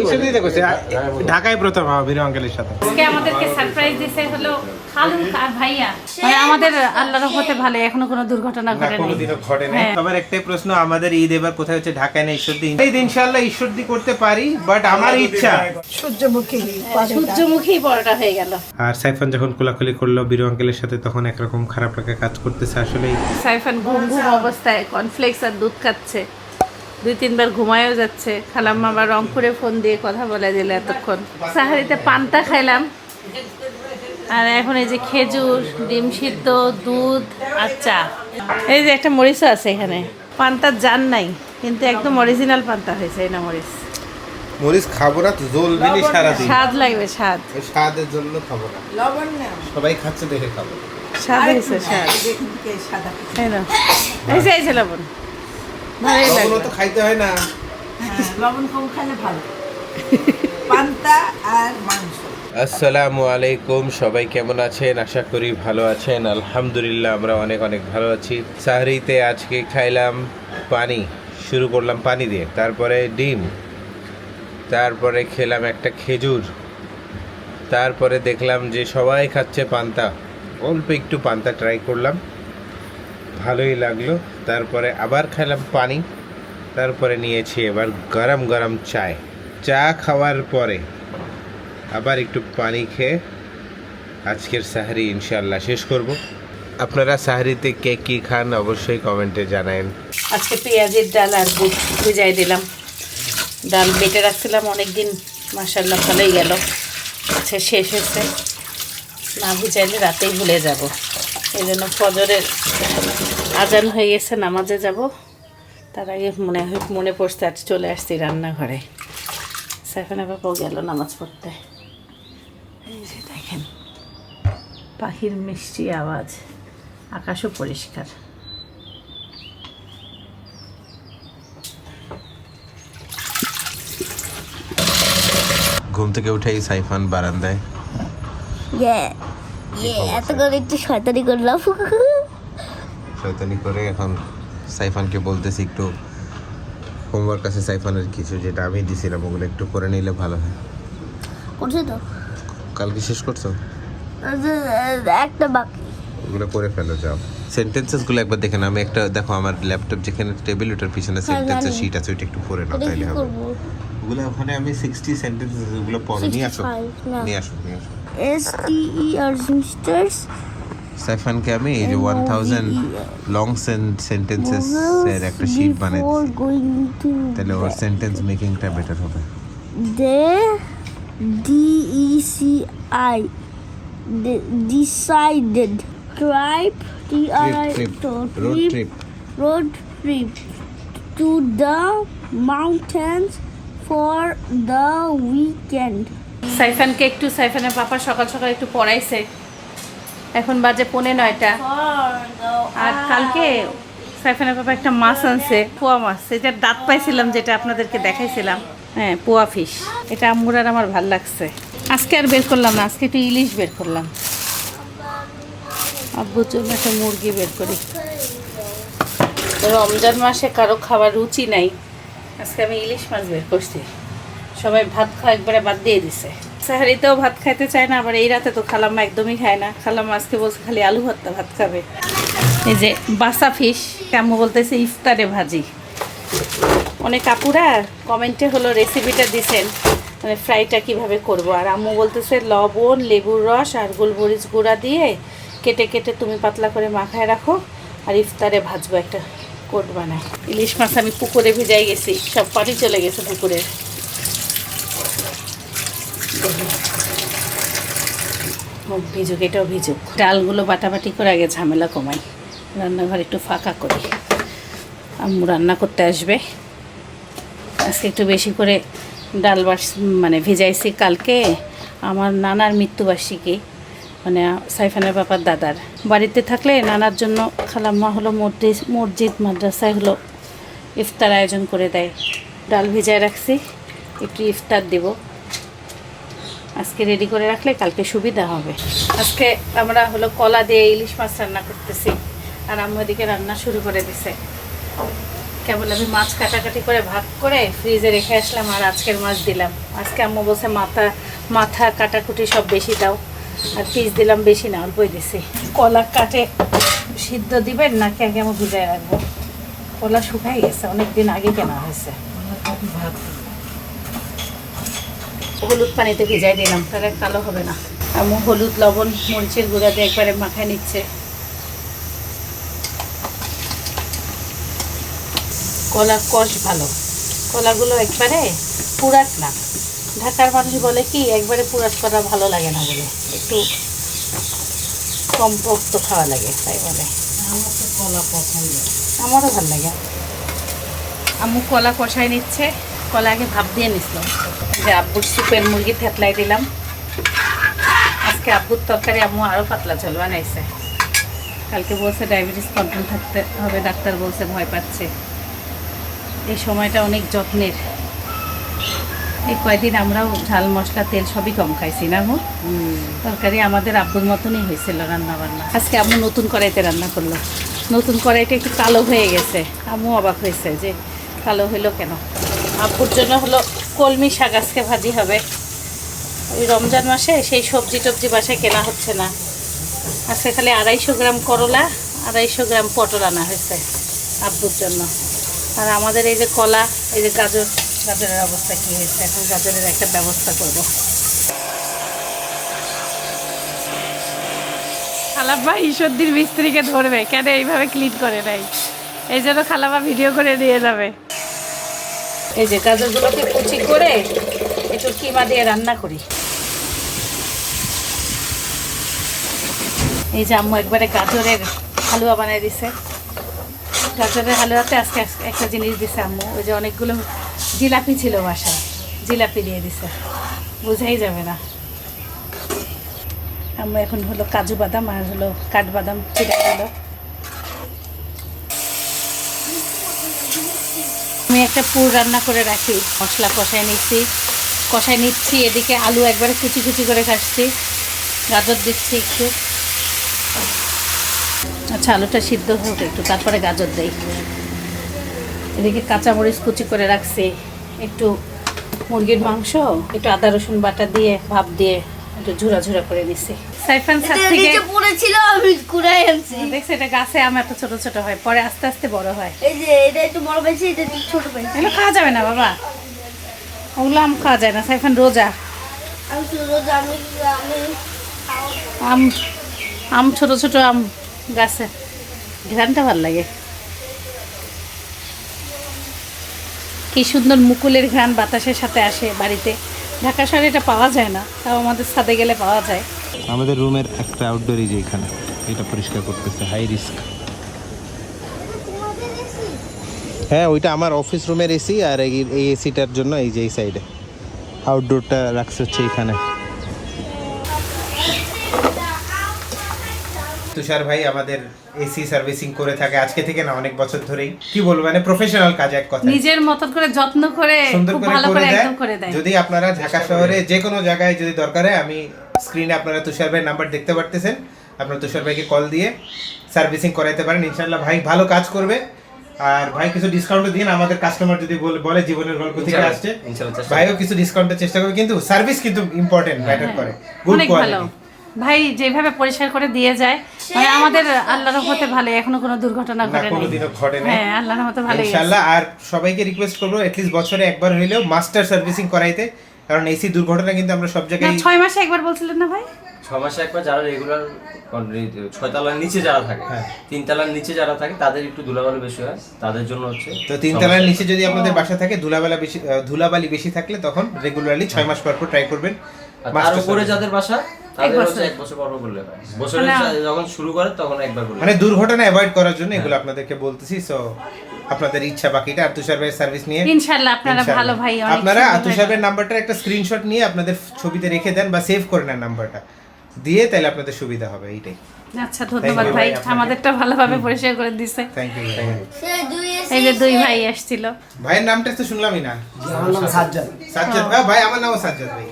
ঈশ্বরদীতে করছে ঢাকায় প্রথম বিরু আঙ্কেলের সাথে। আজকে আমাদেরকে সারপ্রাইজ দিছে হলো খালু আর ভাইয়া। আমাদের আল্লাহর রহমতে ভালো এখনও কোনো দুর্ঘটনা না কোনোদিনও ঘটে নাই। হ্যাঁ। একটাই প্রশ্ন আমাদের ঈদ এবার কোথায় হচ্ছে? ঢাকায় না ঈশ্বরদী? এই ইনশাআল্লাহ ঈশ্বরদী করতে পারি বাট আমার ইচ্ছা সূর্যমুখী। বড়টা হয়ে গেল। আর সাইফান যখন কোলাকুলি করল বিরু আঙ্কেলের সাথে তখন একরকম খারাপ লাগা কাজ করতেছে আসলে সাইফান ঘুম ঘুম অবস্থায় কর্নফ্লেক্স আর দুধ খাচ্ছে। দুই তিনবার ঘুমায়ও যাচ্ছে। খালাম্মা আবার রংপুরে ফোন দিয়ে কথা বলে দিল এতক্ষণ। সাহারিতে পান্তা খাইলাম। আর এখন এই যে খেজুর ডিম সিদ্ধ দুধ আর চা। এই যে একটা মরিচও আছে এখানে। পান্তার জান নাই কিন্তু একদম অরিজিনাল পান্তা হয়েছে এই না মরিচ। মরিচ খাব না তো জ্বলবেনি সারাদিন। স্বাদ লাগবে স্বাদ। ওই স্বাদের জন্য খাব না। সবাই খাচ্ছে দেখে খাব। স্বাদ হয়েছে স্বাদ। তাই না। এই যে এই যে লবণ। ভালোই লাগবে তো খাইতে হয় না। লবণ কম খেলে ভালো। পান্তা আর মাংস। আসসালামু আলাইকুম সবাই কেমন আছেন? আশা করি ভালো আছেন। আলহামদুলিল্লাহ আমরা অনেক অনেক ভালো আছি। সাহরিতে আজকে খাইলাম পানি। শুরু করলাম পানি দিয়ে। তারপরে ডিম। তারপরে খেলাম একটা খেজুর। তারপরে দেখলাম যে সবাই খাচ্ছে পান্তা। অল্প একটু পান্তা ট্রাই করলাম। ভালোই লাগল। তারপরে আবার খেলাম পানি। তারপরে নিয়েছি এবার গরম গরম চায়। চা খাওয়ার পরে আবার একটু পানি খেয়ে আজকের সাহারি ইনশাল্লাহ শেষ করব। আপনারা সাহারিতে কে কী খান অবশ্যই কমেন্টে জানাবেন আজকে পেঁয়াজের ডাল আর ভিজাই দিলাম। ডাল বেটে রাখছিলাম অনেক দিন মাসাল্লাহ ভালোই গেল। আচ্ছা শেষ হয়েছে। না ভিজাইলে রাতেই ভুলে যাব। এই জন্য ফজরের আজান হয়ে গেছে নামাজে যাব। তার আগে মনে হয় মনে পড়ছে আজ চলে আসছি রান্নাঘরে। সেখানে বাবাও গেল নামাজ পড়তে। এই যে দেখেন পাখির মিষ্টি আওয়াজ আকাশও পরিষ্কার। ঘুম থেকে উঠেই সাইফান বারান্দায়। এত করে একটু শয়তানি করলাম। শয়তানি করে। এখন সাইফানকে বলতেছি একটু হোমওয়ার্ক আছে সাইফানের কিছু যেটা আমি দিছিলাম ওগুলো একটু করে নিলে ভালো হয়। করছে তো? কালকে শেষ করছ? একটা বাকি। ওগুলো করে ফেলো যাও। সেন্টেন্সেসগুলো একবার দেখে নাও। আমি একটা দেখো আমার ল্যাপটপ যেখানে টেবিল ওটার পিছনে সেন্টেন্সের জানি। শিট আছে ওইটা একটু পড়ে নাও তাইলে হবে। ওগুলো ওখানে আমি সিক্সটি সেন্টেন্সেস ওগুলো পড়ো নিয়ে আসো। 65 নিয়ে আসো নিয়ে আসো। এস টি ই আর সিস্টার্স সাইফানকে আমি এই যে ওয়ান থাউজেন্ড লং সেন্টেন্সেস এর একটা শিট গোয়িং তাহলে ওর সেন্টেন্স মেকিংটা বেটার হবে। They D E C I decided tribe T R I trip road trip trip road trip to the mountains for the weekend. সাইফানকে একটু সাইফানের পাপা সকাল সকাল একটু পড়াইছে। এখন বাজে পৌনে নয়টা। আর কালকে সাইফানের পাপা একটা মাছ আনছে, পোয়া মাছ। সেটার দাঁত পাইছিলাম যেটা আপনাদেরকে দেখাইছিলাম। হ্যাঁ পোয়া ফিশ। এটা আম্মুর আর আমার ভালো লাগছে। আজকে আর বের করলাম না, আজকে একটু ইলিশ বের করলাম। আব্বুর জন্য একটা মুরগি বের করি। রমজান মাসে কারও খাবার রুচি নাই। আজকে আমি ইলিশ মাছ বের করছি। সবাই ভাত খাওয়া একবারে বাদ দিয়ে দিছে। সাহারিতেও ভাত খাইতে চায় না, আবার এই রাতে তো খালাম্মা একদমই খায় না। খালাম্মা আজকে বলছে খালি আলু ভর্তা ভাত খাবে। এই যে বাসা ফিশ আম্মু বলতেছে ইফতারে ভাজি। অনেক আপুরা কমেন্টে হলো রেসিপিটা দিছেন মানে ফ্রাইটা কীভাবে করব। আর আম্মু বলতেছে লবণ, লেবুর রস আর গোলমরিচ গুঁড়া দিয়ে কেটে কেটে তুমি পাতলা করে মাখায় রাখো, আর ইফতারে ভাজবো একটা কোট বানায়। ইলিশ মাছ আমি পুকুরে ভিজাই গেছি, সব পানি চলে গেছে পুকুরের মুখ ভিজুক এটাও ডালগুলো বাটাবাটি করে আগে ঝামেলা কমাই, রান্নাঘর একটু ফাঁকা করি। আম্মু রান্না করতে আসবে। আজকে একটু বেশি করে ডাল বাস মানে ভিজাইছি কালকে। আমার নানার মৃত্যুবার্ষিকী মানে সাইফানের বাবার দাদার। বাড়িতে থাকলে নানার জন্য খালাম্মা হলো মসজিদ মসজিদ, মাদ্রাসায় হলো ইফতার আয়োজন করে দেয়। ডাল ভিজায় রাখছি, একটু ইফতার দেব। আজকে রেডি করে রাখলে কালকে সুবিধা হবে। আজকে আমরা হলো কলা দিয়ে ইলিশ মাছ রান্না করতেছি আর আম্মু এদিকে রান্না শুরু করে দিছে। কেবল আমি মাছ কাটাকাটি করে ভাগ করে ফ্রিজে রেখে আসলাম আর আজকের মাছ দিলাম। আজকে আম্মু বলছে মাথা মাথা কাটাকুটি সব বেশি দাও। আর পিস দিলাম বেশি না অল্পই দিছি। কলা কাটে সিদ্ধ দিবেন নাকি আগে আমি ভিজায় রাখব? কলা শুকাই গেছে অনেক দিন আগে কেনা হয়েছে। হলুদ পানিতে ভিজাই দিলাম তাহলে কালো হবে না। আম্মু হলুদ লবণ মরিচের গুঁড়া দিয়ে একবারে মাখায় নিচ্ছে। কলা কষ ভালো। কলাগুলো একবারে পুরাট না। ঢাকার মানুষ বলে কি একবারে পুরাট করা ভালো লাগে না বলে। একটু কম পোক্ত খাওয়া লাগে তাই বলে। আমার তো কলা পছন্দ আমারও ভালো লাগে। আম্মু কলা কষাই নিচ্ছে। কলা আগে ভাব দিয়ে নিছিল যে আব্বুর সুপের মুরগি থেতলাই দিলাম। আজকে আব্বুর তরকারি আম্মু আরও পাতলা ঝোল বানাইছে। কালকে বলছে ডায়াবেটিস কন্ট্রোল থাকতে হবে, ডাক্তার বলছে ভয় পাচ্ছে। এই সময়টা অনেক যত্নের। এই কয়দিন আমরাও ঝাল, মশলা, তেল সবই কম খাইছি না গো তরকারি আমাদের আব্বুর মতনই হয়েছিল রান্না বান্না আজকে আম্মু নতুন কড়াইতে রান্না করল। নতুন কড়াইটা একটু কালো হয়ে গেছে। আম্মু অবাক হয়েছে যে কালো হইল কেন? আব্বুর জন্য হলো কলমি শাক আজকে ভাজি হবে। ওই রমজান মাসে সেই সবজি টবজি বাসায় কেনা হচ্ছে না। আজকে খালি আড়াইশো গ্রাম করলা, আড়াইশো গ্রাম পটল আনা হয়েছে আব্বুর জন্য। আর আমাদের এই যে কলা, এই যে গাজর, গাজরের অবস্থা কী হয়েছে? এখন গাজরের একটা ব্যবস্থা করব। খালাব্বা ঈশ্বরদীর মিস্ত্রিকে ধরবে, কেন এইভাবে ক্লিন করে নাই? এই জন্য খালাবা ভিডিও করে দিয়ে যাবে। এই যে গাজরগুলোকে কুচি করে একটু কিমা দিয়ে রান্না করি। এই যে আম্মু একবারে গাজরের হালুয়া বানিয়ে দিছে। গাজরের হালুয়াতে আজকে এক- একটা জিনিস দিছে আম্মু, ওই যে অনেকগুলো জিলাপি ছিল বাসায়, জিলাপি দিয়ে দিছে। বোঝাই যাবে না। আম্মু এখন হলো কাজু বাদাম আর হলো কাঠবাদাম চিরা গেলো আমি একটা পুর রান্না করে রাখি, মশলা কষায় নিচ্ছি। কষায় নিচ্ছি, এদিকে আলু একবারে কুচি কুচি করে কাটছি। গাজর দিচ্ছি একটু। আচ্ছা আলুটা সিদ্ধ হোক একটু, তারপরে গাজর দেই। এদিকে কাঁচামরিচ কুচি করে রাখছি। একটু মুরগির মাংস, একটু আদা, রসুন বাটা দিয়ে, ভাপ দিয়ে একটু ঝুরা ঝুরা করে নিছি। সাইফান এটা থেকে নিচে পড়েছিল আমি কুড়াই আনছি। দেখছি এটা গাছে আম এত ছোট ছোট হয় পরে আস্তে আস্তে বড় হয়। এই যে এটা একটু বড় পাইছি এটা একটু ছোট পাইছি এগুলো খাওয়া যাবে না বাবা। ওগুলো আম খাওয়া যায় না সাইফান রোজা। আমি আমি আমি আম আম ছোট ছোট আম গাছে। ঘ্রানটা ভালো লাগে। কি সুন্দর মুকুলের ঘ্রাণ বাতাসের সাথে আসে বাড়িতে। ঢাকা শহরে এটা পাওয়া যায় না, তাও আমাদের ছাদে গেলে পাওয়া যায়। আমাদের রুমের একটা আউটডোর এই যে এখানে, এটা পরিষ্কার করতেছে হাই রিস্ক হ্যাঁ ওইটা আমার অফিস রুমের এসি আর এই এসিটার জন্য এই যে এই সাইডে আউটডোরটা রাখছে হচ্ছে এখানে। তুষার ভাই, আমাদের এসি সার্ভিসিং করে থাকে আজকে থেকে না অনেক বছর ধরেই। কি বলব মানে প্রফেশনাল কাজ এক কথা নিজের মতন করে যত্ন করে সুন্দর করে ভালো করে একদম করে দেয়। যদি আপনারা ঢাকা শহরে যে কোনো জায়গায় যদি দরকার হয় আমি স্ক্রিনে আপনারা তুষার ভাইয়ের নাম্বার দেখতে পারতেছেন। আপনারা তুষার ভাইকে কল দিয়ে সার্ভিসিং করাইতে পারেন। ইনশাল্লাহ ভাই ভালো কাজ করবে। আর ভাই কিছু ডিসকাউন্ট দিন আমাদের কাস্টমার যদি বলে- বলে জীবনের গল্প থেকে আসছে। ভাইও কিছু ডিসকাউন্টের চেষ্টা করবে কিন্তু সার্ভিস কিন্তু ইম্পর্টেন্ট ম্যাটার করে। গুড কোয়ালিটি ভাই যেভাবে পরিষ্কার করে দিয়ে যায় মানে আমাদের আল্লাহর রহমতে ভালো এখনও কোনো দুর্ঘটনা না ঘটে নাই কোনোদিনও ঘটে নাই হ্যাঁ আল্লাহর রহমতে ভালো ইনশাআল্লাহ আর সবাইকে রিকোয়েস্ট করব এটলিস্ট বছরে একবার হইলেও মাস্টার সার্ভিসিং করাইতে কারণ এসি দুর্ঘটনা কিন্তু আমরা সব না জায়গায় ছয় মাসে একবার বলছিলেন না ভাই? ছ মাসে একবার যারা রেগুলার ছয় তলার নিচে যারা থাকে হ্যাঁ। তিন তলার নিচে যারা থাকে তাদের একটু ধুলাবালি বেশি হয় তাদের জন্য হচ্ছে তো তিন তিনতলার নিচে যদি আপনাদের বাসা থাকে ধুলাবালা বেশি ধুলাবালি বেশি থাকলে তখন রেগুলারলি ছয় মাস পর পর ট্রাই করবেন। আর উপরে যাদের বাসা হয়। বছরে তাহলে- যখন শুরু করে তখন একবার করলে মানে দুর্ঘটনা অ্যাভয়েড করার জন্য এগুলো আপনাদেরকে বলতেছি সো আপনাদের ইচ্ছা বাকিটা আর তুষার ভাইয়ের সার্ভিস নিয়ে। ইনশাআল্লাহ আপনারা ভালো ভাই আপনারা তুষার ভাইয়ের নাম্বারটা একটা স্ক্রিনশট নিয়ে আপনাদের ছবিতে রেখে দেন বা সেভ করে নেন নাম্বারটা দিয়ে তাহলে আপনাদের সুবিধা হবে এইটাই। আচ্ছা ধন্যবাদ ভাই আমাদেরটা ভালোভাবে পরিষ্কার করে দিছে। থ্যাংক ইউ সে দুই এসে এই যে দুই ভাই আসছিল। ভাইয়ের নামটা তো শুনলামই না। আমার নাম সাজ্জাদ। সাজ্জাদ ভাই ভাই আমার নামও সাজ্জাদ ভাই।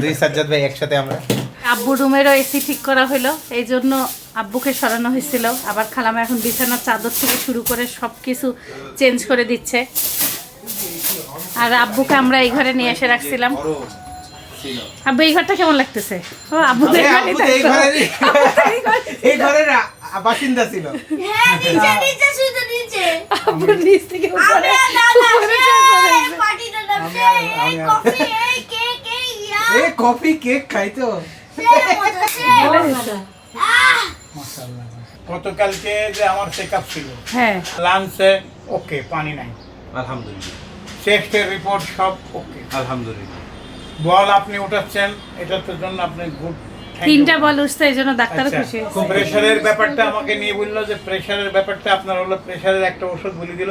দুই সাজ্জাদ ভাই একসাথে আমরা। আব্বু রুমেরও এসি ঠিক করা হলো এই জন্য আব্বুকে সরানো হয়েছিল আবার খালামা এখন বিছানার চাদর থেকে শুরু করে সব কিছু চেঞ্জ করে দিচ্ছে। আর আব্বুকে আমরা এই ঘরে নিয়ে এসে রাখছিলাম। আব্বু এই ঘরটা কেমন লাগতেছে? ও আব্বু এই ঘরের বাসিন্দা ছিল। নিচে থেকে উপরে কফি কেক খাইতো। গতকালকে যে আমার চেক আপ ছিল হ্যাঁ। লাঞ্চে ওকে পানি নাই। আলহামদুলিল্লাহ। চেস্টের রিপোর্ট সব ওকে আলহামদুলিল্লাহ। বল আপনি উঠাচ্ছেন এটার জন্য আপনি গুড তিনটা বল উঠছে এই জন্য ডাক্তারও আচ্ছা, খুশি প্রেশারের ব্যাপারটা আমাকে নিয়ে বলল যে প্রেশারের ব্যাপারটা আপনার হলো প্রেশারের একটা ওষুধ বলে দিল।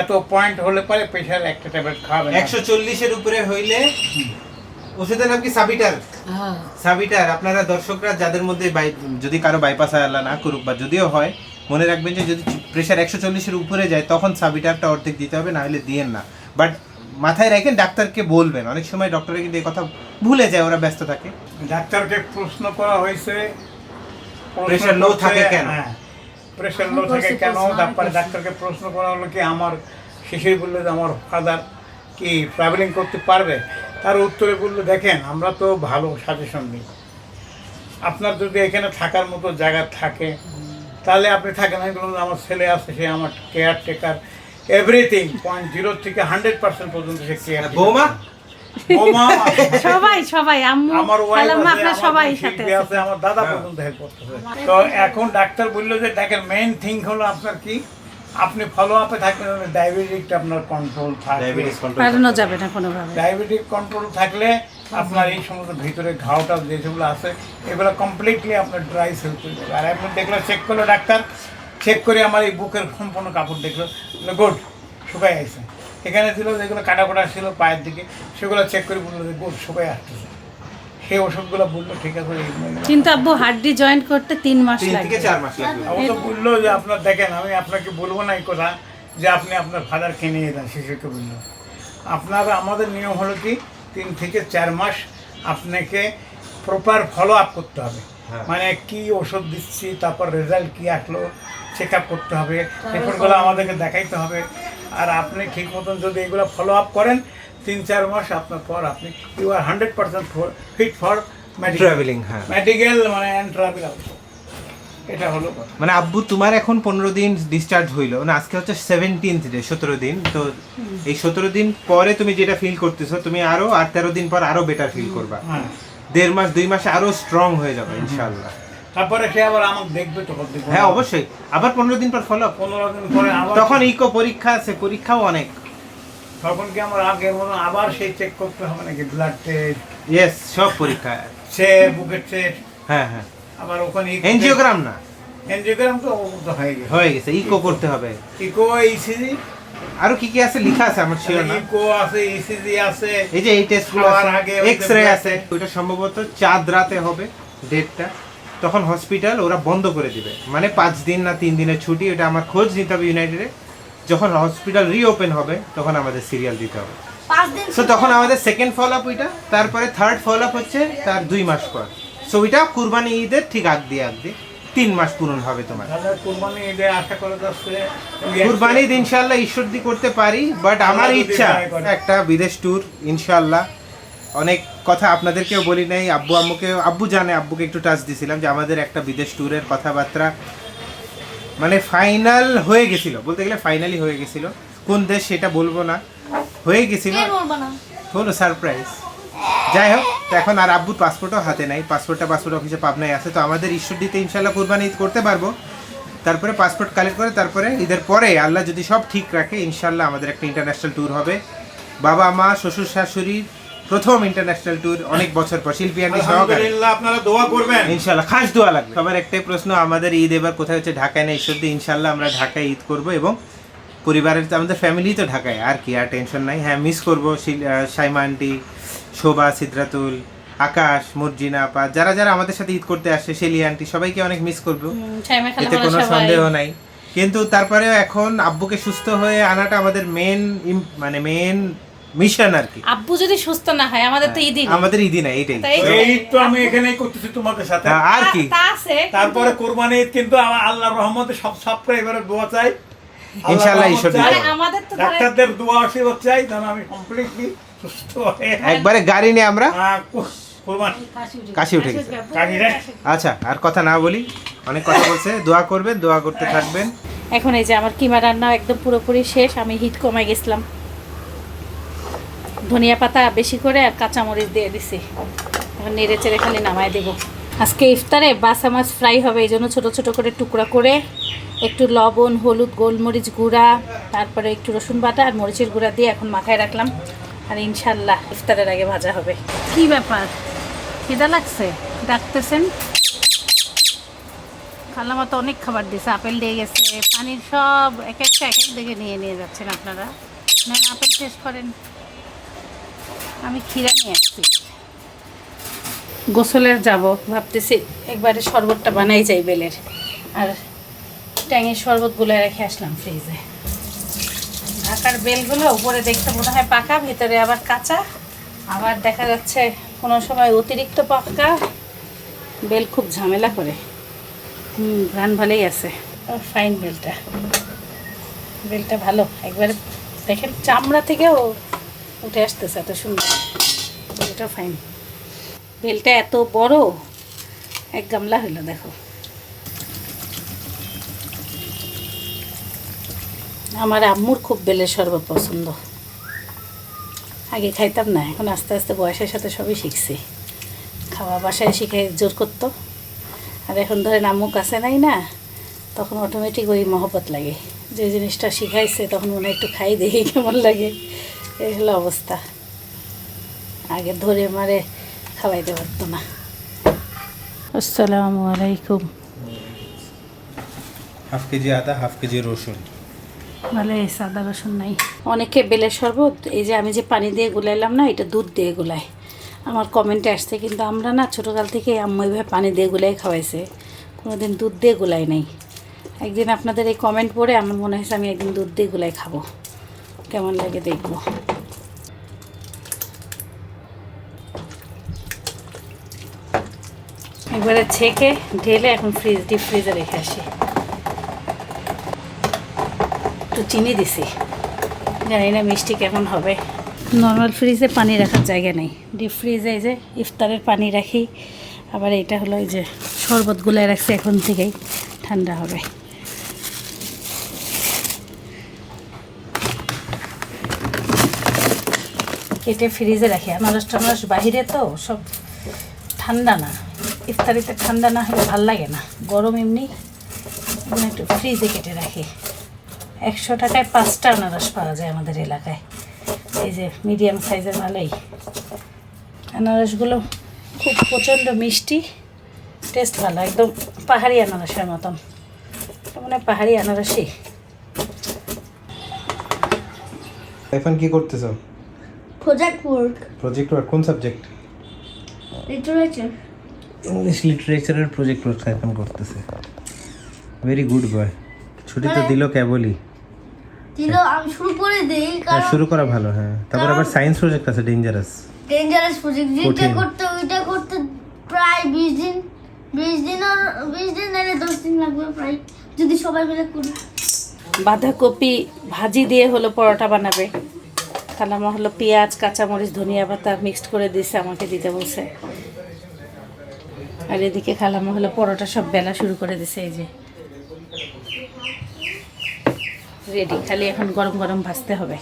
এত পয়েন্ট হলে পরে প্রেশার একটা ট্যাবলেট খাবেন একশো চল্লিশের উপরে হইলে ওষুধের নাম কি? সাবিটার? হ্যাঁ। সাবিটার। আপনারা দর্শকরা যাদের মধ্যে বাই- যদি কারও বাইপাস আল্লাহ না করুক বা যদিও হয় মনে রাখবেন যে যদি প্রেশার একশো চল্লিশের উপরে যায় তখন সাবিটারটা অর্ধেক দিতে হবে না হলে দিয়েন না। বাট মাথায় রাখেন ডাক্তারকে বলবেন। অনেক সময় ডক্টরে কিন্তু এই কথা ভুলে যায় ওরা ব্যস্ত থাকে। ডাক্তারকে প্রশ্ন করা হয়েছে Pressure low থাকে কেন? হ্যাঁ। প্রেশার লো থাকে কেন? তারপরে ডাক্তারকে প্রশ্ন করা হলো কি আমার শিশির বলল যে আমার ফাদার কি ট্রাভেলিং করতে পারবে? তার উত্তরে বলল দেখেন আমরা তো ভালো সাজেশন দিই আপনার যদি এখানে থাকার মতো জায়গা থাকে তাহলে আপনি থাকেন। আমি বললাম আমার ছেলে আছে সে আমার caretaker everything point zero থেকে হান্ড্রেড পার্সেন্ট পর্যন্ত সে কেয়ার বৌমা? বৌমা সবাই সবাই আমার সবাই সাথে আছে। আমার দাদা পর্যন্ত হেল্প করতেছে। তো এখন ডাক্তার বলল যে দেখেন মেইন থিং হলো আপনার কি? আপনি ফলো আপে থাকলে ডায়াবেটিকটা আপনার কন্ট্রোল থাকবে। ডায়াবেটিস কন্ট্রোল বাড়ানো যাবে না কোনোভাবে। ডায়াবেটিক কন্ট্রোল থাকলে আপনার এই সমস্ত ভিতরে ঘাওটা যে যেগুলো আছে এগুলো কমপ্লিটলি আপনার ড্রাই সেল হয়ে যাবে। আর এখন দেখল চেক করল ডাক্তার চেক করে আমার এই বুকের সম্পূর্ণ কাপড় দেখল। গুড শুকাই আছে এখানে ছিল যেগুলো কাটা কাটা ছিল পায়ের দিকে সেগুলো চেক করে বলল যে গুড শুকাই আসতেছে। সেই ওষুধগুলো বলল ঠিক আছে কিন্তু আব্বু হাড্ডি জয়েন্ট করতে তিন মাস থেকে চার মাস লাগবে। তো বলল যে আপনার দেখেন আমি আপনাকে বলব না এই কথা যে আপনি আপনার ফাদারকে নিয়ে যান শিশুকে বলল। আপনার আমাদের নিয়ম হলো কি তিন থেকে চার মাস আপনাকে প্রপার ফলো আপ করতে হবে। হ্যাঁ। মানে কি ওষুধ দিচ্ছি তারপর রেজাল্ট কি আসলো চেক আপ করতে হবে। রিপোর্টগুলো আমাদেরকে দেখাইতে হবে। আর আপনি ঠিক মতন যদি এগুলো ফলো আপ করেন তিন চার মাস আপনার পর আপনি you are hundred percent fit for travelling হ্যাঁ। মেডিকেল মানে অ্যান্ড ট্রাভেল এটা হলো মানে আব্বু তোমার এখন পনেরো দিন ডিসচার্জ হইল। না আজকে হচ্ছে সেভেন্টিন্থ ডে সতেরো দিন। তো এই সতেরো দিন পরে তুমি যেটা ফিল করতেছো তুমি আরও আর তেরো দিন পর আরও বেটার ফিল করবা। হ্যাঁ। দেড় মাস দুই মাসে আরও স্ট্রং হয়ে যাবে ইনশাল্লাহ তারপরে সে আবার আমাকে দেখবে তখন হ্যাঁ অবশ্যই। আবার পনেরো দিন পর ফলো পনেরো দিন পরে তখন ইকো পরীক্ষা আছে পরীক্ষাও অনেক। তখন কি আমার আগের মতো আবার সেই চেক করতে হবে নাকি ব্লাড টেস্ট ইয়েস সব পরীক্ষা। সে বুকের টেস্ট হ্যাঁ হ্যাঁ। আবার ওখানে এনজিওগ্রাম না? এনজিওগ্রাম তো তো হয়ে গেছে। হয়ে গেছে ইকো করতে হবে। ইকো ইসিজি আরও কি কি আছে লেখা আছে আমার ছিল না। ইকো আছে ইসিজি আছে। এই যে এই টেস্টগুলো খাওয়ার আগে এক্স রে আছে। ওইটা সম্ভবত চাঁদ রাতে হবে ডেটটা তখন হসপিটাল ওরা বন্ধ করে দিবে। মানে পাঁচ দিন না তিন দিনের ছুটি এটা আমার খোঁজ নিতে হবে ইউনাইটেডে যখন হসপিটাল রিওপেন হবে তখন আমাদের সিরিয়াল দিতে হবে। সো তখন আমাদের সেকেন্ড ফলো আপ ওইটা তারপরে থার্ড ফলো আপ হচ্ছে তার দুই মাস পর। সো ওইটা কুরবানি ঈদের ঠিক আগ দিয়ে আগ দিয়ে তিন মাস পূরণ হবে তোমার। কুরবানি ঈদে আশা করে যাচ্ছে কুরবানি ঈদ ইনশাল্লাহ ঈশ্বরদি করতে পারি বাট আমার ইচ্ছা একটা বিদেশ ট্যুর ইনশাল্লাহ অনেক কথা আপনাদেরকেও বলি নাই আব্বু আম্মুকে আব্বু জানে আব্বুকে একটু টাচ দিছিলাম যে আমাদের একটা বিদেশ ট্যুরের কথাবার্তা মানে ফাইনাল হয়ে গেছিল। বলতে গেলে ফাইনালি হয়ে গেছিল। কোন দেশ সেটা বলব না। হয়ে গেছিল হলো সারপ্রাইজ যাই হোক এখন আর আব্বুর পাসপোর্টও হাতে নাই। পাসপোর্টটা পাসপোর্ট অফিসে পাবনায় আছে। তো আমাদের ঈশ্বরদীতে ইনশাল্লাহ কুরবানি ঈদ করতে পারব। তারপরে পাসপোর্ট কালেক্ট করে তারপরে ঈদের পরে আল্লাহ যদি সব ঠিক রাখে ইনশাল্লাহ আমাদের একটা ইন্টারন্যাশনাল ট্যুর হবে। বাবা মা শ্বশুর শাশুড়ির প্রথম ইন্টারন্যাশনাল ট্যুর অনেক বছর পর। শিল্পী আন্টি সহকারে আলহামদুলিল্লাহ আপনারা দোয়া করবেন। ইনশাল্লাহ খাস দোয়া লাগবে। সবার একটাই প্রশ্ন আমাদের ঈদ এবার কোথায় হচ্ছে? ঢাকায় না ঈশ্বরদী? ইনশাল্লাহ আমরা ঢাকায় ঈদ করব এবং পরিবারের তো আমাদের ফ্যামিলি তো ঢাকায়। আর কি আর টেনশন নাই। হ্যাঁ মিস করব সাইমা আন্টি শোভা সিদ্রাতুল আকাশ মর্জিনা আপা যারা যারা আমাদের সাথে ঈদ করতে আসে শেলি আন্টি সবাইকে অনেক মিস করব। এতে কোনো সন্দেহ নাই। কিন্তু তারপরেও এখন আব্বুকে সুস্থ হয়ে আনাটা আমাদের মেন মানে মেন মিশন আর কি। আব্বু যদি সুস্থ না হয় আমাদের তো ঈদই আমাদের ঈদি না এইটাই। এই তো আমি এখানেই করতেছি তোমাদের সাথে। হ্যাঁ, আর কি। তারপরে কোরবানি ঈদ কিন্তু আল্লাহর রহমতে সব সাবস্ক্রাইবারের দোয়া চাই। ইনশাআল্লাহ ঈশ্বর। মানে আমাদের তো ডাক্তারদের দোয়া আশীর্বাদ চাই যেন আমি কমপ্লিটলি সুস্থ হয়ে একবারে গাড়ি নিয়ে আমরা কোরবানি কাশি উঠে গেছে। আচ্ছা আর কথা না বলি অনেক কথা বলছে দোয়া করবেন দোয়া করতে থাকবেন। এখন এই যে আমার কিমা রান্না একদম পুরোপুরি শেষ আমি হিট কমে গেছিলাম। ধনিয়া পাতা বেশি করে আর কাঁচামরিচ দিয়ে দিছি। এখন নেড়ে চেড়ে খালি নামায় দেবো। আজকে ইফতারে বাসা মাছ ফ্রাই হবে, এই জন্য ছোটো ছোটো করে টুকরা করে একটু লবণ, হলুদ, গোলমরিচ গুঁড়া, তারপরে একটু রসুন বাটা আর মরিচের গুঁড়া দিয়ে এখন মাথায় রাখলাম। আর ইনশাল্লাহ ইফতারের আগে ভাজা হবে। কি ব্যাপার? খিদা লাগছে? ডাকতেছেন? খালামা তো অনেক খাবার দিয়েছে আপেল দিয়ে গেছে, পানির সব এক একটা এক এক দিকে নিয়ে নিয়ে যাচ্ছেন আপনারা আপেল শেষ করেন। আমি ক্ষীরা নিয়ে আসছি। গোসলের যাব, ভাবতেছি একবারে শরবতটা বানাই যাই বেলের। আর ট্যাঙের শরবতগুলো রেখে আসলাম ফ্রিজে। ঢাকার বেলগুলো উপরে দেখতে মনে হয় পাকা, ভেতরে আবার কাঁচা। আবার দেখা যাচ্ছে কোনো সময় অতিরিক্ত পাকা। বেল খুব ঝামেলা করে। হুম, ঘ্রাণ ভালোই আছে। ফাইন বেলটা। বেলটা ভালো। একবারে দেখেন চামড়া থেকেও উঠে আসতেছে, এত সুন্দর। এটা ফাইন বেলটা এত বড়, এক গামলা হলো দেখো। আমার আম্মুর খুব বেলের শরবত পছন্দ। আগে খাইতাম না, এখন আস্তে আস্তে বয়সের সাথে সবই শিখছি। খাওয়া বাসায় শিখে জোর করতো। আর এখন ধরেন আম্মু কাছে নাই না, তখন অটোমেটিক ওই মহব্বত লাগে। যে জিনিসটা শিখাইছে, তখন মনে একটু খাই দেখি কেমন লাগে। এই হলো অবস্থা। আগে ধরে মারে খাওয়াইতে পারতো না। আসসালামু আলাইকুম। হাফ কেজি আদা হাফ কেজি রসুন। ভালো হয়েছে আদা রসুন নাই। অনেকে বেলের শরবত এই যে আমি যে পানি দিয়ে গুলাইলাম না এটা দুধ দিয়ে গুলাই আমার কমেন্টে আসছে কিন্তু আমরা না ছোটোকাল থেকে আম্মু এইভাবে পানি দিয়ে গুলাই খাওয়াইছে। কোনো দিন দুধ দিয়ে গুলাই নাই। একদিন আপনাদের এই কমেন্ট পড়ে আমার মনে হয়েছে আমি একদিন দুধ দিয়ে গুলাই খাব। কেমন লাগে দেখব। একবারে ছেঁকে ঢেলে এখন ফ্রিজ ডিপ ফ্রিজে রেখে আসি। একটু চিনি দিছি। জানি না মিষ্টি কেমন হবে। নর্মাল ফ্রিজে পানি রাখার জায়গা নেই। ডিপ ফ্রিজে এই যে ইফতারের পানি রাখি। আবার এটা হলো এই যে শরবত গুলাই রাখছি এখন থেকেই। ঠান্ডা হবে। কেটে ফ্রিজে রাখি। আনারস টানারস বাহিরে তো সব ঠান্ডা না। ইফতারিতে ঠান্ডা না হলে ভালো লাগে না। গরম এমনি এগুলো একটু ফ্রিজে কেটে রাখি। একশো টাকায় পাঁচটা আনারস পাওয়া যায় আমাদের এলাকায়। এই যে মিডিয়াম সাইজের ভালোই আনারসগুলো খুব প্রচণ্ড মিষ্টি টেস্ট ভালো একদম পাহাড়ি আনারসের মতন। মানে পাহাড়ি আনারসই। এখন কি করতেছো? প্রজেক্ট ওয়ার্ক প্রজেক্ট ওয়ার্ক কোন সাবজেক্ট লিটারেচার ইংলিশ লিটারেচারের প্রজেক্ট ওয়ার্ক করতেছে। ভেরি গুড বয় ছুটি তো দিল কেবলই। দিল আমি শুরু করে দিই হ্যাঁ, কারণ শুরু করা ভালো হ্যাঁ। তারপর আবার সায়েন্স প্রজেক্ট আছে ডেঞ্জারাস ডেঞ্জারাস প্রজেক্ট যেটা করতে ওইটা করতে প্রায় বিশ দিন বিশ দিন আর বিশ দিন নাহলে দশ দিন লাগবে প্রায় যদি সবাই মিলে করি। বাঁধাকপি ভাজি দিয়ে হলো পরোটা বানাবে। তাহলে আমার হলো পেঁয়াজ কাঁচামরিচ ধনিয়া পাতা মিক্সড করে দিয়েছে আমাকে দিতে বলছে। আর এদিকে খালামা হলো পরোটা সব বেলা শুরু করে দিছে এই যে। রেডি খালি এখন গরম গরম ভাজতে হবে।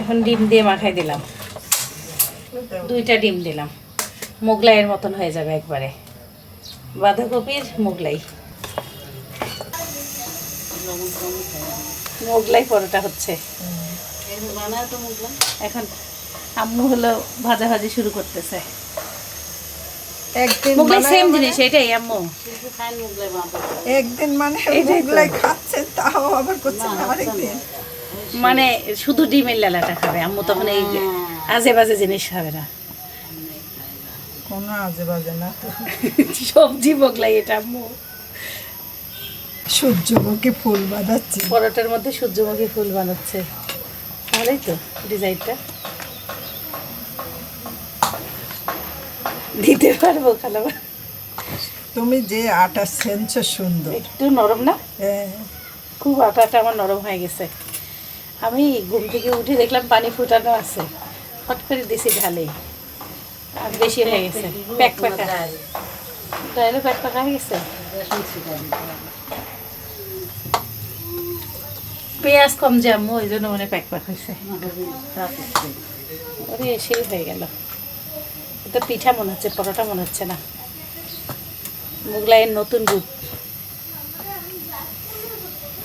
এখন ডিম দিয়ে মাখাই দিলাম। দুইটা ডিম দিলাম। মোগলাইয়ের মতন হয়ে যাবে একবারে। বাঁধাকপির মোগলাই। মোগলাই পরোটা হচ্ছে। এখন আম্মু হলো ভাজা ভাজি শুরু করতেছে। একদিন মোগলাই সেম মানে- জিনিস এটাই আম্মু। একদিন মানে খাচ্ছে তাও আবার করছে আরেকদিন। মানে শুধু ডিমের লালাটা খাবে আম্মু তখন এই আজে বাজে জিনিস খাবে না। কোনো আজে বাজে না সবজি মোগলাই এটা আম্মু। সূর্যমুখী ফুল বাঁধাচ্ছি পরোটার মধ্যে সূর্যমুখী ফুল বানাচ্ছে। ভালোই তো ডিজাইনটা। দিতে পারব খালামা তুমি যে আটা সেনছো সুন্দর। একটু নরম না? হ্যাঁ। খুব আটাটা আমার নরম হয়ে গেছে। আমি ঘুম থেকে উঠে দেখলাম পানি ফুটানো আছে। হট করে দিছি ঢালে। আর বেশি হয়ে গেছে। প্যাক প্যাকা ডাইলে প্যাক প্যাকা হয়ে গেছে? পেঁয়াজ কম যে জামু ওই জন্য মনে প্যাক প্যাক হয়েছে। ওরে সেই হয়ে গেল। এটা পিঠা মনে হচ্ছে পরোটা মনে হচ্ছে না। মোগলাইয়ের নতুন রূপ।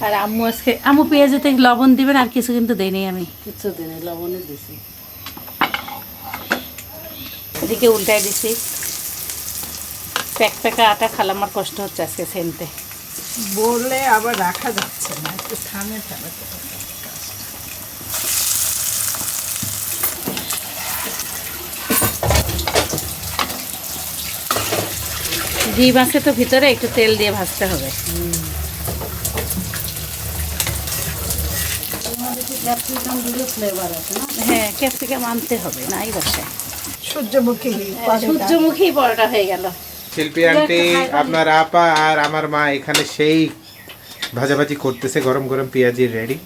আর আম্মু আজকে আম্মু পেঁয়াজেতে লবণ দিবেন আর কিছু কিন্তু দেয়নি আমি। কিছু দিনে লবণে দিছি। এদিকে উল্টাই দিছি। প্যাক প্যাকা আটা খালে আমার কষ্ট হচ্ছে আজকে সেনতে বললে আবার রাখা যাচ্ছে না একটু থামে থামে। ডিম আছে তো ভিতরে একটু তেল দিয়ে ভাজতে হবে। হ্যাঁ ক্যাপসিকাম আনতে হবে নাই বাসায় সূর্যমুখী সূর্যমুখী পরোটা হয়ে গেল। শিল্পী আন্টি আপনার আপা আর আমার মা এখানে সেই ভাজাভাজি করতেছে গরম গরম পেঁয়াজি রেডি।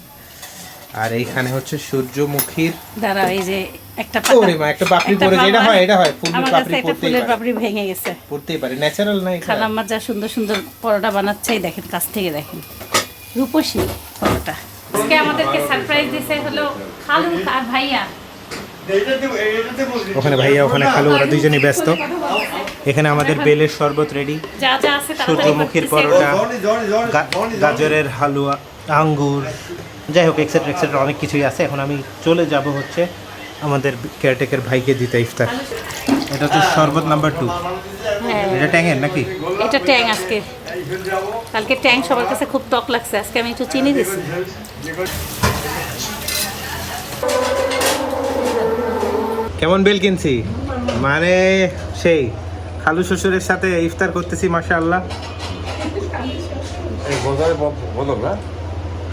আর এইখানে হচ্ছে সূর্যমুখীর দাঁড়াও এই যে একটা ওরে মা একটা পাপড়ি পড়ে এটা পাপড়ি- হয় এটা হয় আমার পাপড়ি পড়তেই ফুলের পারে। পাপড়ি ভেঙে গেছে। পড়তেই পারে ন্যাচারাল না এটা? খালাম্মা যা সুন্দর সুন্দর পরোটা বানাচ্ছে এই দেখেন কাছ থেকে দেখেন। রূপসী পরোটা। আজকে আমাদেরকে সারপ্রাইজ দিছে হলো খালু আর ভাইয়া। ওখানে ভাইয়া ওখানে খালু ওরা দুইজনই ব্যস্ত। এখানে আমাদের বেলের শরবত রেডি যা যা আছে তাড়াতাড়ি সূর্যমুখীর পরোটা গাজরের হালুয়া আঙ্গুর। যাই হোক এক্সেট্রা এক্সেট্রা অনেক কিছুই আছে। এখন আমি চলে যাব হচ্ছে আমাদের কেয়ারটেকার ভাইকে দিতে ইফতার। এটা হচ্ছে শরবত নাম্বার টু হ্যাঁ। এটা ট্যাঙের নাকি? এটা ট্যাং আজকে। কালকে ট্যাং সবার কাছে খুব টক লাগছে। আজকে আমি একটু চিনি দিছি। কেমন বেল কিনছি? মানে সেই খালু শ্বশুরের সাথে ইফতার করতেছি মাসা আল্লাহ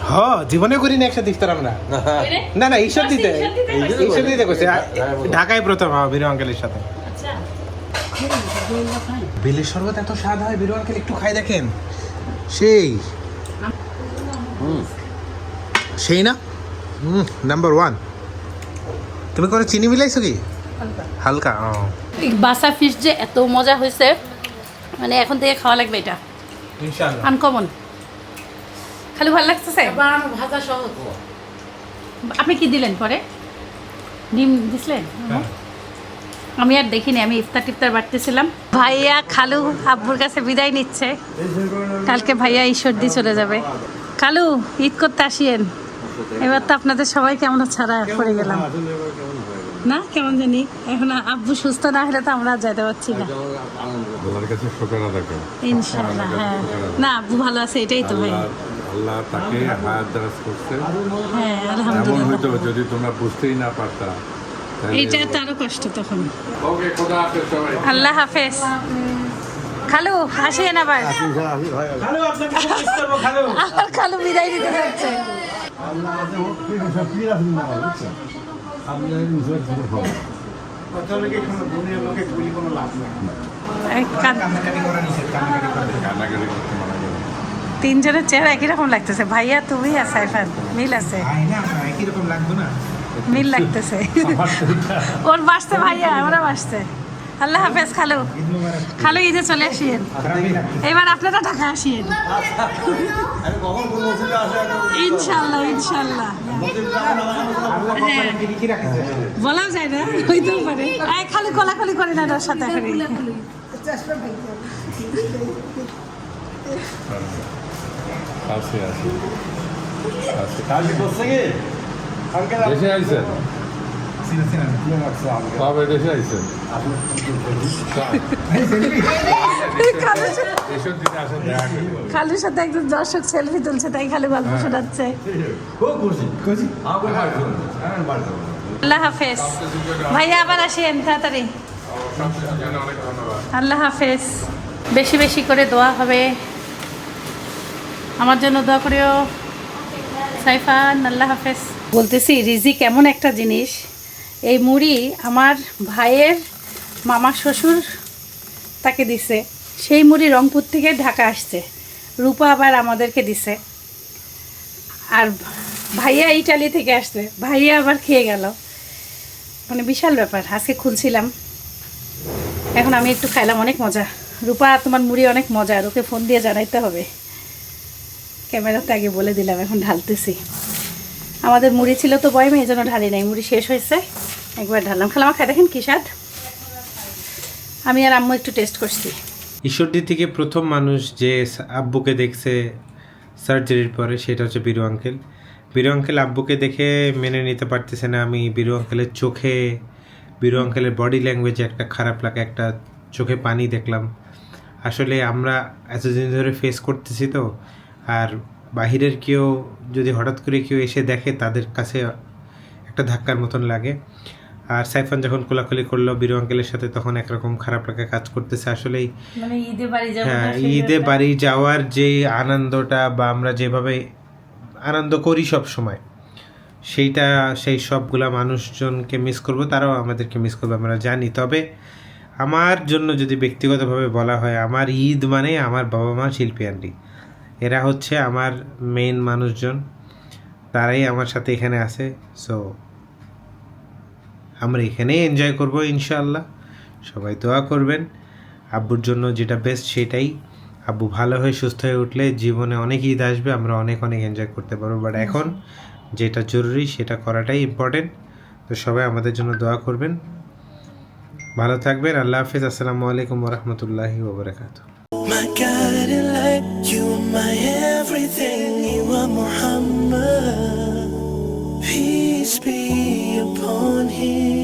হ জীবনে করি না একসাথে ইফতার আমরা। না না ঈশ্বর দিতে। ঈশ্বর দিতে করছে আর ঢাকায় প্রথম হওয়া বীর আঙ্কেলের সাথে। বেলের শরবত এত স্বাদ হয় বীর আঙ্কেল একটু খাই দেখেন। সেই। সেই না? হুম নাম্বার ওয়ান তুমি কোনো চিনি মিলাইছো কি? হালকা। বাসা ফিশ যে এত মজা হয়েছে মানে এখন থেকে খাওয়া লাগবে এটা। ইনশাআল্লাহ। আনকমন খালি ভালো লাগতেছে? ভাজা সহ আপনি কি দিলেন পরে? ডিম দিছিলেন? আমি আর দেখিনি আমি ইফতার টিফতার বাড়তেছিলাম। ভাইয়া খালু আব্বুর কাছে বিদায় নিচ্ছে। কালকে ভাইয়া ঈশ্বর দিয়ে চলে যাবে। খালু ঈদ করতে আসিয়েন। এবার তো আপনাদের সবাইকে আমরা ছাড়া পড়ে গেলাম। না কেমন জানি? এখন আব্বু সুস্থ না হলে তো আমরা আর যেতে পারছি না। ইনশাল্লাহ হ্যাঁ। না আব্বু ভালো আছে এটাই তো ভাই। আল্লাহ তাকে হায়াত দারাজ করছে। হ্যাঁ এমন আলহামদুলিল্লাহ। হইতো যদি তোমরা বুঝতেই না পারতা। এইটা তো আরও কষ্ট তখন। ওকে খোদা হাফেজ সবাই আল্লাহ হাফেজ। খালু আসেন আবার। আবার খালু বিদায় দিতে যাচ্ছে। কান্নাকাটি করতে মানা তিনজনের চেহারা একই রকম লাগতেছে। ভাইয়া তুমি আর সাইফান মিল আছে। একই রকম লাগবে না? মিল লাগতেছে। ওর বাসছে ভাইয়া ওরা বাসছে আল্লাহ হাফেজ খালু। খালু ঈদে চলে আসিয়েন। এবার আপনারা ঢাকা আসিয়েন। ইনশাল্লাহ ইনশাল্লাহ। হ্যাঁ। বলাও যায় না হইতেও পারে। খালি কোলাকুলি করি না ওর সাথে আছে আছে। আছে কাজে করছে কি? আইছেন দেশে আইছেন দেখা করি। খালুর সাথে একজন দর্শক সেলফি তুলছে তাই খালু গল্প শোনাচ্ছে। আল্লাহ হাফেজ। ভাইয়া আবার আসেন তাড়াতাড়ি। আল্লাহ হাফেজ। বেশি বেশি করে দোয়া হবে। আমার জন্য দোয়া করিও। সাইফান, আল্লাহ হাফেজ। বলতেছি রিজিক এমন একটা জিনিস। এই মুড়ি আমার ভাইয়ের মামা শ্বশুর তাকে দিছে। সেই মুড়ি রংপুর থেকে ঢাকা আসছে। রূপা আবার আমাদেরকে দিছে। আর ভাইয়া ইটালি থেকে আসছে। ভাইয়া আবার খেয়ে গেল। মানে বিশাল ব্যাপার। আজকে খুলছিলাম। এখন আমি একটু খাইলাম, অনেক মজা। রূপা, তোমার মুড়ি অনেক মজা আর ওকে ফোন দিয়ে জানাইতে হবে। ক্যামেরাতে আগে বলে দিলাম, এখন ঢালতেছি। আমাদের মুড়ি ছিল তো বয়মে, এই জন্য ঢালি নাই। মুড়ি শেষ হয়েছে। একবার ঢাললাম। খালাম খাই দেখেন কি স্বাদ? আমি আর আম্মু একটু টেস্ট করছি। ঈশ্বরদী থেকে প্রথম মানুষ যে আব্বুকে দেখছে সার্জারির পরে, সেটা হচ্ছে বীরু আঙ্কেল বীরু আঙ্কেল আব্বুকে দেখে মেনে নিতে পারতেছে না। আমি বীরু আঙ্কেলের চোখে, বীরু আঙ্কেলের বডি ল্যাঙ্গুয়েজে একটা খারাপ লাগে, একটা চোখে পানি দেখলাম। আসলে আমরা এতদিন ধরে ফেস করতেছি তো আর বাহিরের কেউ যদি হঠাৎ করে কেউ এসে দেখে তাদের কাছে একটা ধাক্কার মতন লাগে। আর সাইফান যখন কোলাকুলি করল বীরু আঙ্কেলের সাথে তখন একরকম খারাপ লাগা কাজ করতেছে আসলেই। মানে ঈদে বাড়ি হ্যাঁ ঈদে বাড়ি যাওয়ার যে আনন্দটা বা আমরা যেভাবে আনন্দ করি সব সময় সেইটা সেই সবগুলা মানুষজনকে মিস করব তারাও আমাদেরকে মিস করবে আমরা জানি। তবে আমার জন্য যদি ব্যক্তিগতভাবে বলা হয় আমার ঈদ মানে আমার বাবা মা শিল্পী আন্টি এরা হচ্ছে আমার মেন মানুষজন। তারাই আমার সাথে এখানে আছে। সো আমরা এখানেই এনজয় করব ইনশাআল্লাহ। সবাই দোয়া করবেন। আব্বুর জন্য যেটা বেস্ট সেটাই। আব্বু ভালো হয়ে সুস্থ হয়ে উঠলে জীবনে অনেক ঈদ আসবে আমরা অনেক অনেক এনজয় করতে পারব। বাট এখন যেটা জরুরি সেটা করাটাই ইম্পর্টেন্ট তো সবাই আমাদের জন্য দোয়া করবেন। ভালো থাকবেন। আল্লাহ হাফিজ। আসসালামু আলাইকুম রহমতুল্লাহি ওবরাকাতু my everything, you are Muhammad. Peace be upon him.